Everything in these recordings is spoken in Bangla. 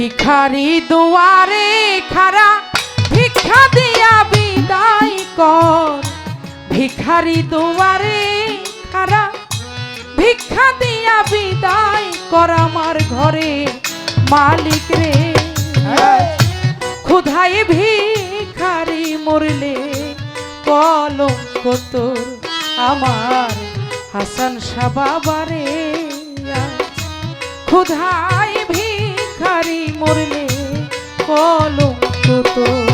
ভিখারি দুয়ারে খারা, ভিক্ষা দিয়া বিদায় কর। ভিখারি দুয়ারে খারা, ভিক্ষা দিয়া বিদায় কর আমার ঘরে মালিক রে। ক্ষুধায় ভিখারি মরলে কলঙ্ক তোর আমার হাসান সাবাবারে ক্ষুধায় ভিখারি মরলে কলঙ্ক তোর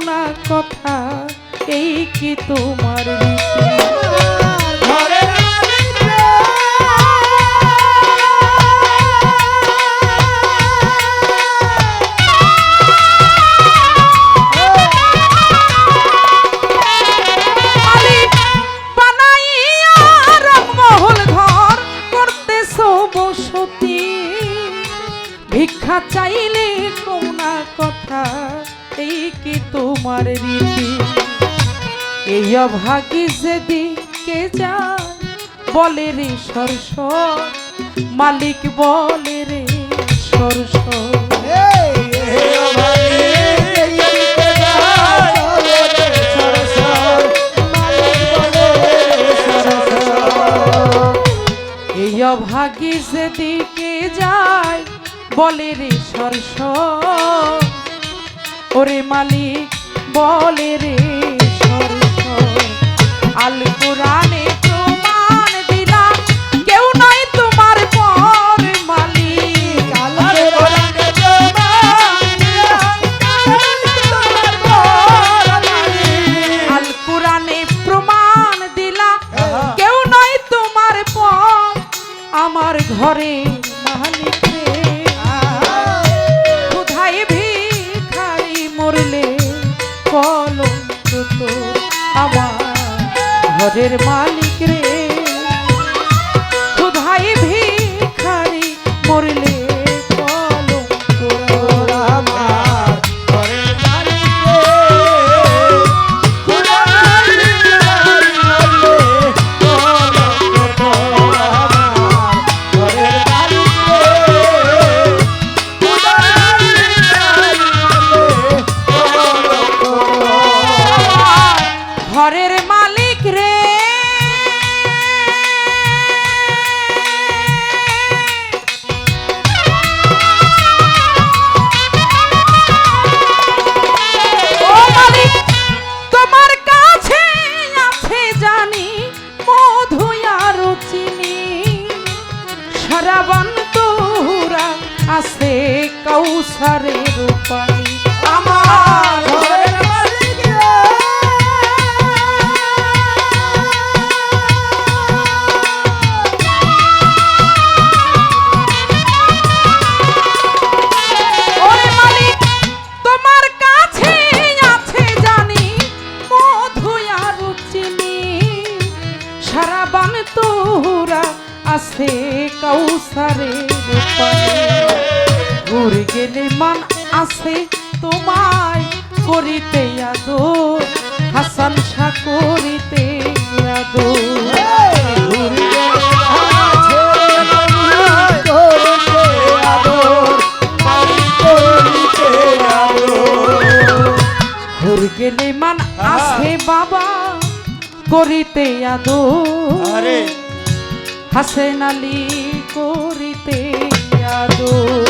কোনা কথা এই কি তোমার রীতি? তোমার রীতি। এই অভাগী যেদিকে যায় বলে রে সরস মালিক বলে রে সরস অভাগী যেদিকে যায় বলে রে সরস ওরে মালিক বলে রে আল কোরআনে প্রমাণ দিলাম কেউ নয় তোমার পর মালিক। আল আল কোরআনে প্রমাণ দিলা কেউ নয় তোমার পর। আমার ঘরে ঘরের মালিক জানি মধু আর চিনি তোরা আছে কৌসারের পানি আমার আছে তোমায় করিতে আদর হাসান শাহ করিতে আদর। গেলে মান আছে বাবা করিতে আদো আরে। হাসেন আলী করিতে আদর।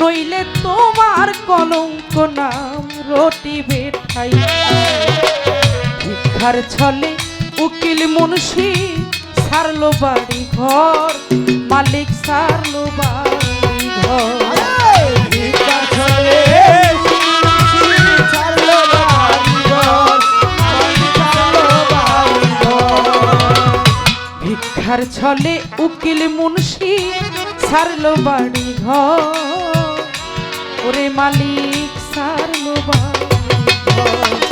নইলে তোমার কলঙ্ক নাম রটি বেঠাই। ভিক্ষার ছলে উকিল মুন্সি সারলো বাড়ি ঘর মালিক সারলো বাড়ি ঘর ছলে ছাড়লো ভিক্ষার ছলে উকিল মুন্সি সারলো বাড়ি ঘর ওরে মালিক সার বাড়ি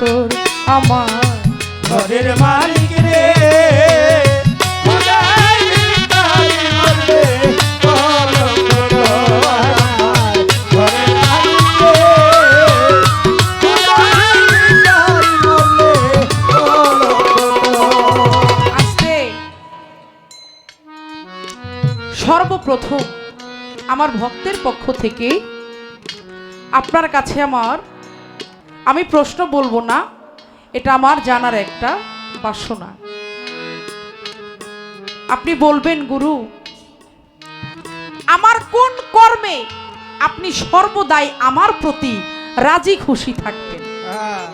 তোর আমার। ঘরের মালিক রে সর্বপ্রথম আমার ভক্তের পক্ষ থেকে আপনার কাছে আমার আমি প্রশ্ন বলব না এটা আমার জানার একটা বাসনা। আপনি বলবেন গুরু আমার কোন কর্মে আপনি সর্বদাই আমার প্রতি রাজি খুশি থাকবেন হ্যাঁ,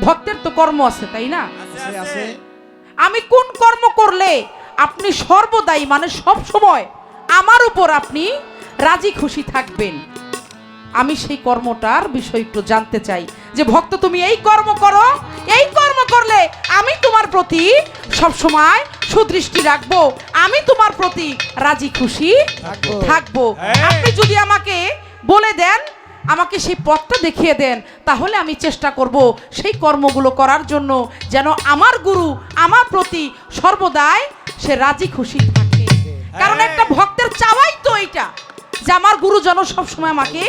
ভক্তের তো কর্ম আছে তাই না। আমি কোন কর্ম করলে আপনি সর্বদাই মানে সব সময় আমার উপর আপনি রাজি খুশি থাকবেন? আমি সেই কর্মটার বিষয় একটু জানতে চাই যে ভক্ত তুমি এই কর্ম করো এই কর্ম করলে আমি তোমার প্রতি সব সময় সুদৃষ্টি রাখব আমি তোমার প্রতি রাজি খুশি থাকব। হ্যাঁ। আপনি যদি আমাকে বলে দেন আমাকে সেই পথটা দেখিয়ে দেন তাহলে আমি চেষ্টা করব সেই কর্মগুলো করার জন্য যেন আমার গুরু আমার প্রতি সর্বদাই সে রাজি খুশি থাকে কারণ একটা ভক্তের চাওয়াই তো এইটা যে আমার গুরু যেন সবসময় আমাকে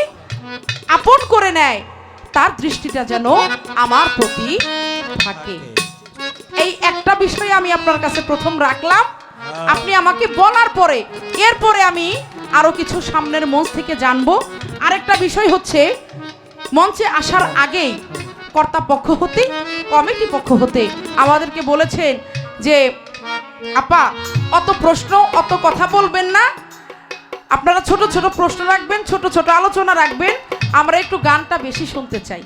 আপন করে নেয়। তার দৃষ্টিটা যেন আমার প্রতি থাকে। এই একটা বিষয় আমি আপনার কাছে প্রথম রাখলাম। আপনি আমাকে বলার পরে এরপরে আমি আরও কিছু সামনের মঞ্চ থেকে জানব। আরেকটা বিষয় হচ্ছে মঞ্চে আসার আগেই কর্তা পক্ষ হতে কমিটি পক্ষ হতে আমাদেরকে বলেছেন যে আপা অত প্রশ্ন অত কথা বলবেন না। আপনারা ছোট ছোট প্রশ্ন রাখবেন ছোট ছোট আলোচনা রাখবেন আমরা একটু গানটা বেশি শুনতে চাই।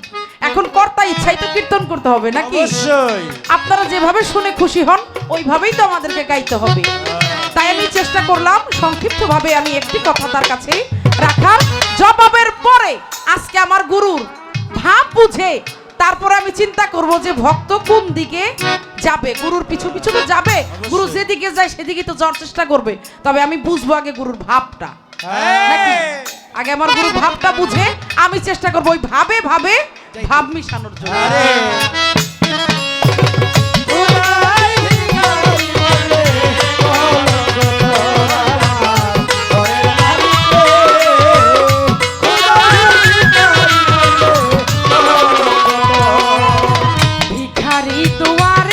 এখন কর্তা ইচ্ছাই তো কীর্তন করতে হবে নাকি? আপনারা যেভাবে শুনে খুশি হন ওইভাবেই তো আমাদেরকে গাইতে হবে। তাই আমি চেষ্টা করলাম সংক্ষিপ্তভাবে আমি একটি কথা তার কাছে রাখার। জবাবের পরে আজকে আমার গুরুর ভাব বুঝে তারপরে আমি চিন্তা করব যে ভক্ত কোন দিকে যাবে? গুরুর পিছু পিছু তো যাবে। গুরু যেদিকে যায় সেদিকে তো যাওয়ার চেষ্টা করবে। তবে আমি বুঝব আগে গুরুর ভাবটা। হ্যাঁ। আগে আমার গুরুর ভাবটা বুঝে আমি চেষ্টা করব ওই ভাবে ভাবে ভাব মিশানোর জন্য। The water.